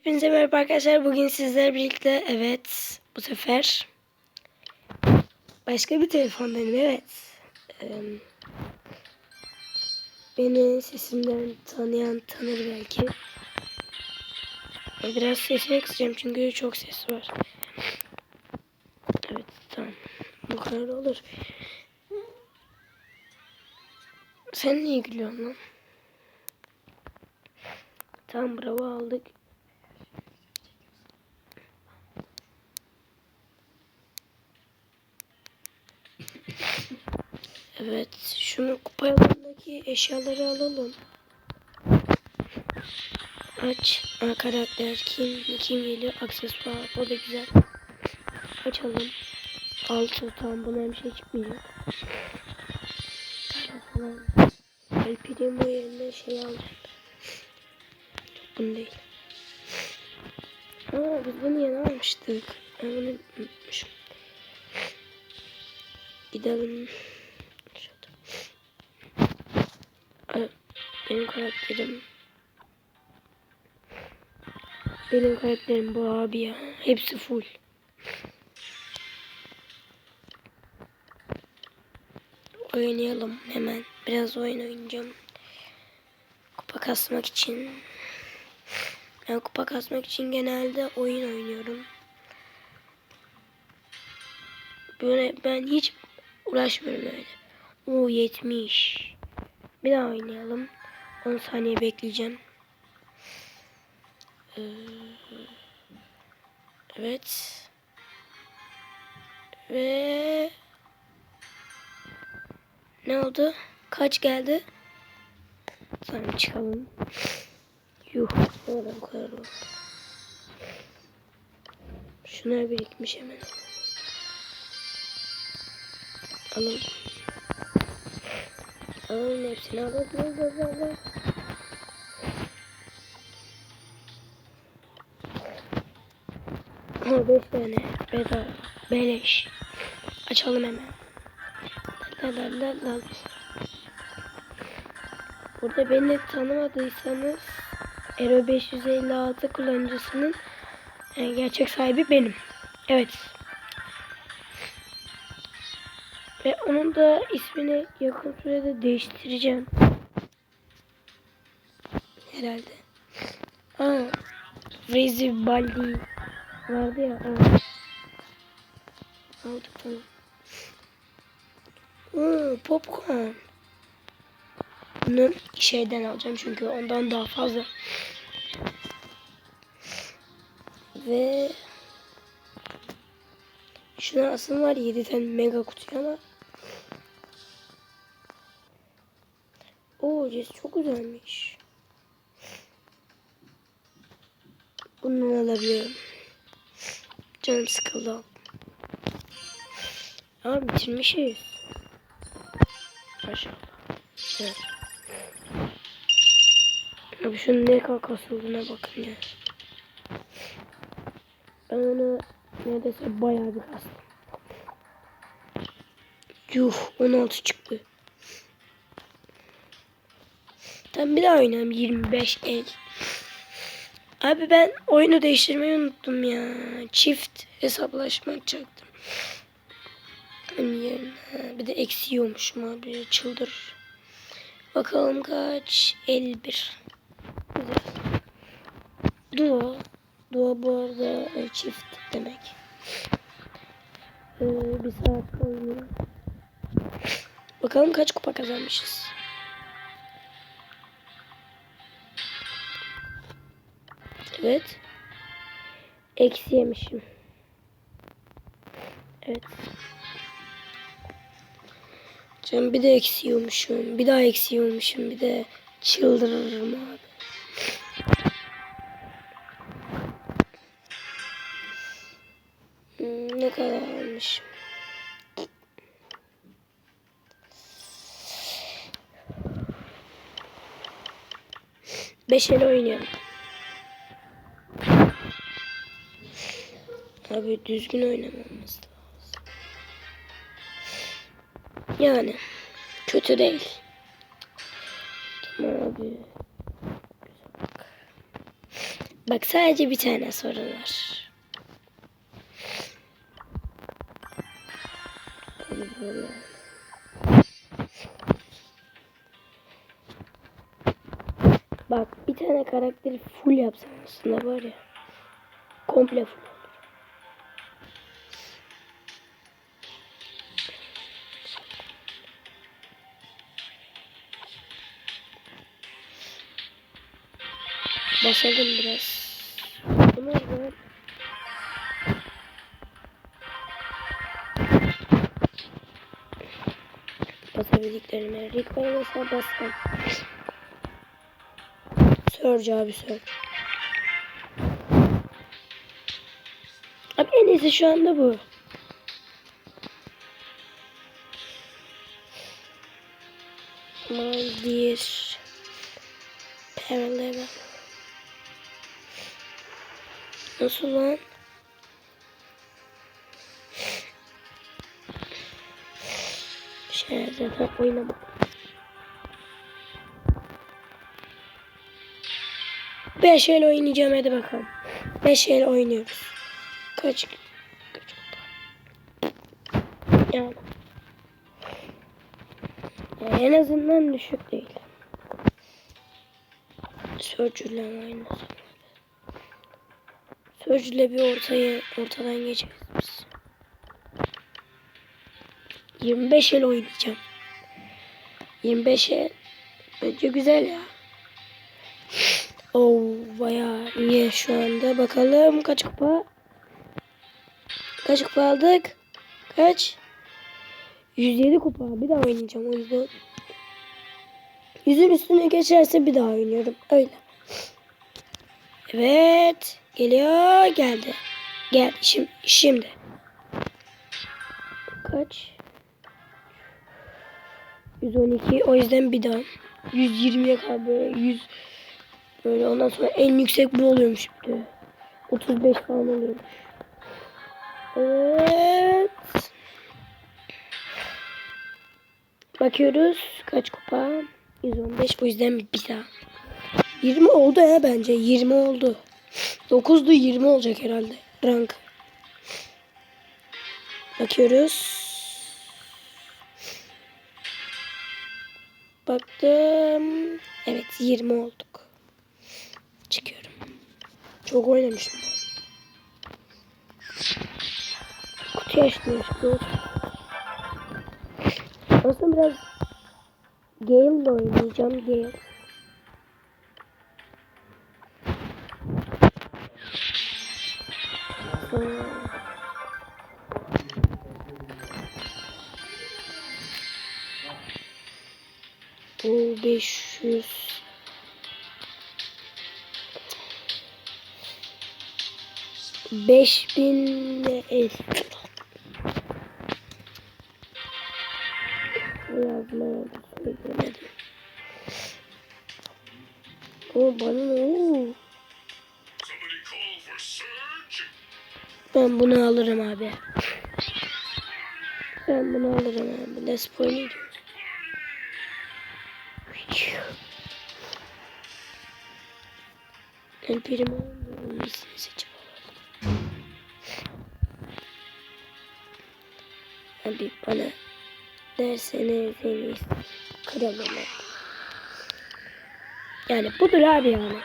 Hepinize merhaba arkadaşlar. Bugün sizlerle birlikte evet bu sefer başka bir telefondayım evet. Beni sesimden tanıyan tanır belki. Biraz sesini kısacağım çünkü çok ses var. Evet tamam. Bu kadar olur. Sen niye gülüyorsun lan? Tamam bravo aldık. Evet, şunu kupalarındaki eşyaları alalım. Aç. Aa, karakter kim kim geliyor? Aksesuar. O da güzel. Açalım. Altı tamam buna bir şey çıkmayacak. Falan. El Primo yerine şey aldım. Çok bunu değil. Aa biz bunu yeni almıştık. Ben bunu unutmuşum. Gidelim. Şurada. Aa, Benim karakterim. Benim karakterim bu abi ya. Hepsi full. Oynayalım hemen. Biraz oyun oynayacağım. Kupa kasmak için. Ben kupa kasmak için genelde oyun oynuyorum. Böyle ben hiç uğraşmıyorum öyle. O 70. Bir daha oynayalım. 10 saniye bekleyeceğim. Ee, evet. Ve ne oldu? Kaç geldi? Tamam çıkalım. Yuh. Oradan kadar oldu. Şunlar birikmiş hemen. Alalım. Alalım hepsini alalım, alalım. Ha beş tane. Bedava. Beleş. Açalım hemen. La la la la. Burada beni tanımadıysanız Ero 556 kullanıcısının e, gerçek sahibi benim. Evet. Da ismini yakın sürede değiştireceğim. Herhalde. Aa, Rezi Baldi vardı ya. Evet. Aldık tamam. Oo, popcorn. Bunu şeyden alacağım çünkü ondan daha fazla. Ve şuna aslında var 7 tane mega kutu ama Oo Jess çok güzelmiş. Bundan alabiliyorum. Canım sıkıldı. Abi bitirmişiz. Maşallah. Evet. Abi şunun ne kadar kasıldığına bakın ya. Ben onu neredeyse bayağı bir kastım. Yuh 16 çıktı. Tamam bir daha oynayalım 25 el. Abi ben oyunu değiştirmeyi unuttum ya. Çift hesaplaşma yapacaktım. Hani bir de eksiyormuşum abi çıldır. Bakalım kaç? 51. Güzel. Duo. Duo bu arada e, çift demek. Ee, bir saat oynuyor. Bakalım kaç kupa kazanmışız. Evet. Eksi yemişim. Evet. Canım bir de eksiyormuşum. Bir daha eksiyormuşum. Bir de çıldırırım abi. Hmm, ne kadar almışım? Beş el oynuyorum. Abi düzgün oynamamız lazım. Yani kötü değil. Tamam abi. Bak sadece bir tane sorun var. Bak bir tane karakteri full yapsam aslında var ya. Komple full Basalım biraz. Bunu da basabildiklerime. Rico'ya mesela bassam. Surge abi Surge. Abi en iyisi şu anda bu. Maldir. Parallel. Nasıl lan? Şey zaten oynamam. Beş el oynayacağım hadi bakalım. Beş el oynuyoruz. Kaç? Kaç? Yani. yani en azından düşük değil. Sörcüyle oynasın. Sörcüyle bir ortaya ortadan geçeriz biz. 25 el oynayacağım. 25 el bence güzel ya. Oo bayağı iyi şu anda. Bakalım kaç kupa? Kaç kupa aldık? Kaç? 107 kupa. Bir daha oynayacağım o yüzden. Yüzün üstüne geçerse bir daha oynuyorum. Öyle. Evet. Geliyor. Geldi. Geldi. Şimdi. Şimdi. Kaç? 112. O yüzden bir daha. 120'ye kadar böyle 100 böyle ondan sonra en yüksek bu oluyormuş bir de. 35 falan oluyormuş. Evet. Bakıyoruz kaç kupa? 115 bu yüzden bir daha. 20 oldu ya bence. 20 oldu. 9'du 20 olacak herhalde. Rank. Bakıyoruz. Baktım. Evet 20 olduk. Çıkıyorum. Çok oynamışım. Kutu çıkıyor. Aslında biraz Gale'la oynayacağım. Gale. 500 5000 el. Yazmaya söylemedim. O bana ne? Ben bunu alırım abi. Ben bunu alırım abi. Let's play diyor. El primo hangisini seçip. Abi bana derseniz en iyisi kralım. Yani budur abi yani.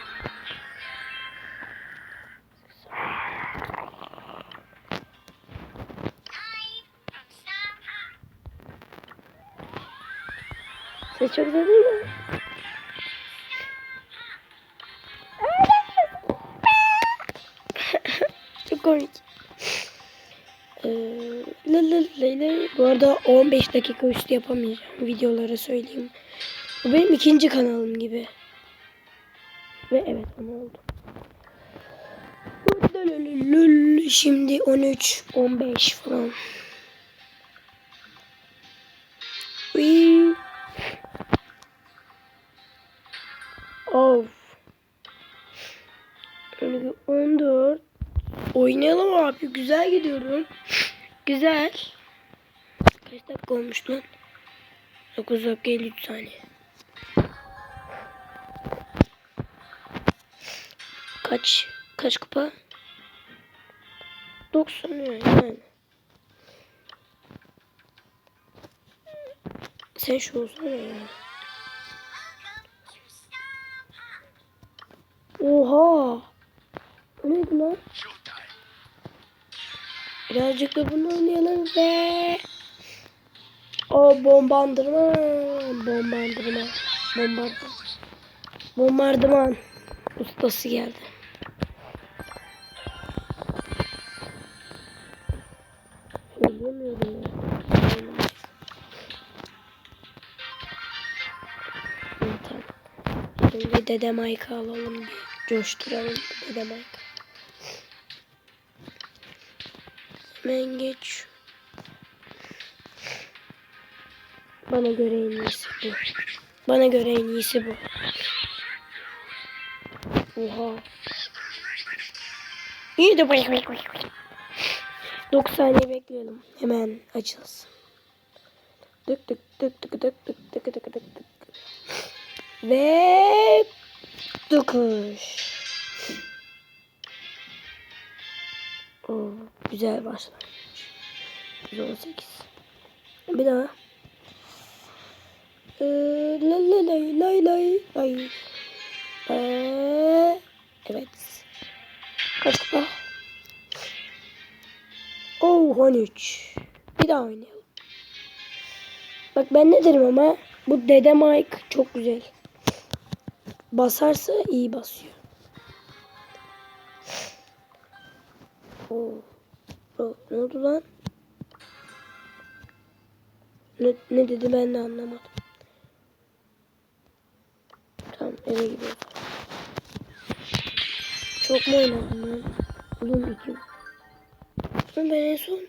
Ses çok güzel değil mi? Komik. Ee. Bu arada 15 dakika üstü yapamayacağım videolara söyleyeyim. Bu benim ikinci kanalım gibi. Ve evet onu oldu. Şimdi 13, 15 falan. Uy. Of. 12, 14. Oynayalım abi. Güzel gidiyorum. Güzel. Kaç dakika olmuş lan? 9 dakika 53 saniye. Kaç? Kaç kupa? 90 yani. Sen şu olsana ya. Oha. Neydi lan? Birazcık da bunu oynayalım ve o bombardırma, bombardırma, bombardıman, bombardıman ustası geldi. Söyleyemiyorum ya. Şimdi Dede Mike'ı alalım bir coşturalım Dede Mike. Hemen geç. Bana göre en iyisi bu. Bana göre en iyisi bu. Oha. İyi de bırak bırak bırak. 9 saniye bekleyelim. Hemen açılsın. Tık tık tık tık tık tık tık tık tık tık. Ve dokuş. Güzel başlangıç. 118. Bir daha. Ee, lay lay lay lay lay. Ee, evet. Kaç kupa? Oh 13. Bir daha oynayalım. Bak ben ne derim ama bu Dede Mike çok güzel. Basarsa iyi basıyor. Oo. Ne oldu lan? Ne, ne dedi ben de anlamadım. Tamam eve gidiyoruz. Çok mu oynadım lan? Oğlum iki. Ben en son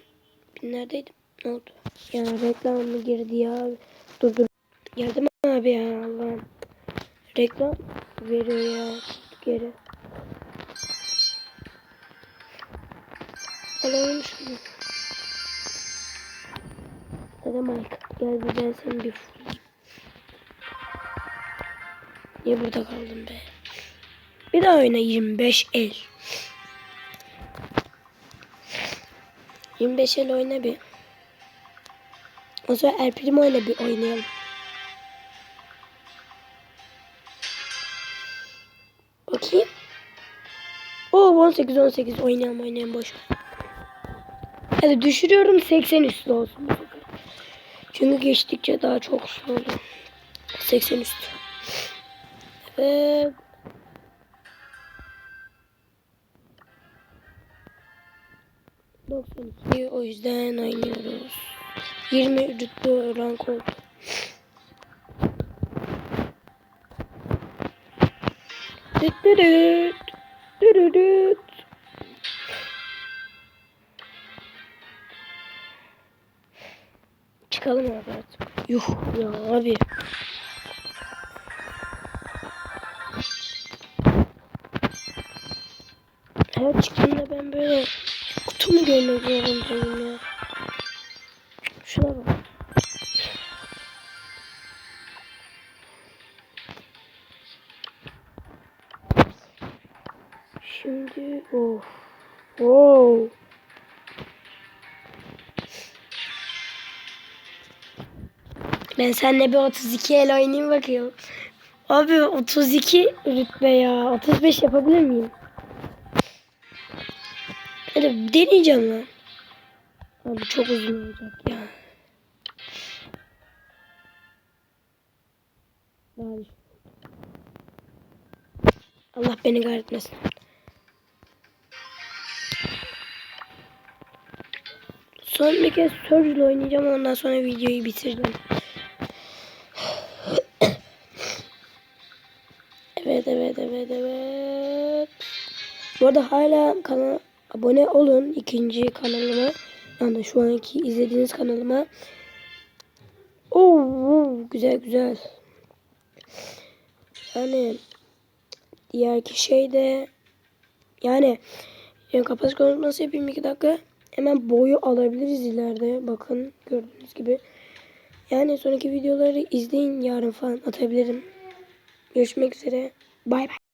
neredeydim? Ne oldu? Ya reklam mı girdi ya? Dur dur. Geldim abi ya Allah'ım. Reklam veriyor ya. Geri. Alalım şunu. Hadi Mike. Gel bir ben seni bir fullayayım. Niye burada kaldım be? Bir daha oyna 25 el. 25 el oyna bir. O zaman El Primo ile bir oynayalım. Bakayım. Oo 18 18 oynayalım oynayalım boş. Hadi düşürüyorum 80 üstü olsun. Çünkü geçtikçe daha çok şey oldu. 80 üstü. Evet. ...92 o yüzden oynuyoruz. 20 rütbe rank oldu. Düt. Düt Yuh ya abi. Her çıktığımda ben böyle kutumu görmek zorundayım ya. Şuna bak. Şimdi of. Wow. Ben seninle bir 32 el oynayayım bakayım. Abi 32 rütbe ya. 35 yapabilir miyim? Hadi deneyeceğim lan. Abi çok uzun olacak ya. Düşün. Allah beni kahretmesin. Son bir kez Surge'la oynayacağım ondan sonra videoyu bitireceğim. Evet evet evet. Bu arada hala kanala abone olun ikinci kanalıma. Yani şu anki izlediğiniz kanalıma. Oo, güzel güzel. Yani diğerki şey de yani, yani kapatıcı konuşması yapayım iki dakika. Hemen boyu alabiliriz ileride. Bakın gördüğünüz gibi. Yani sonraki videoları izleyin. Yarın falan atabilirim. Görüşmek üzere. Bay bay.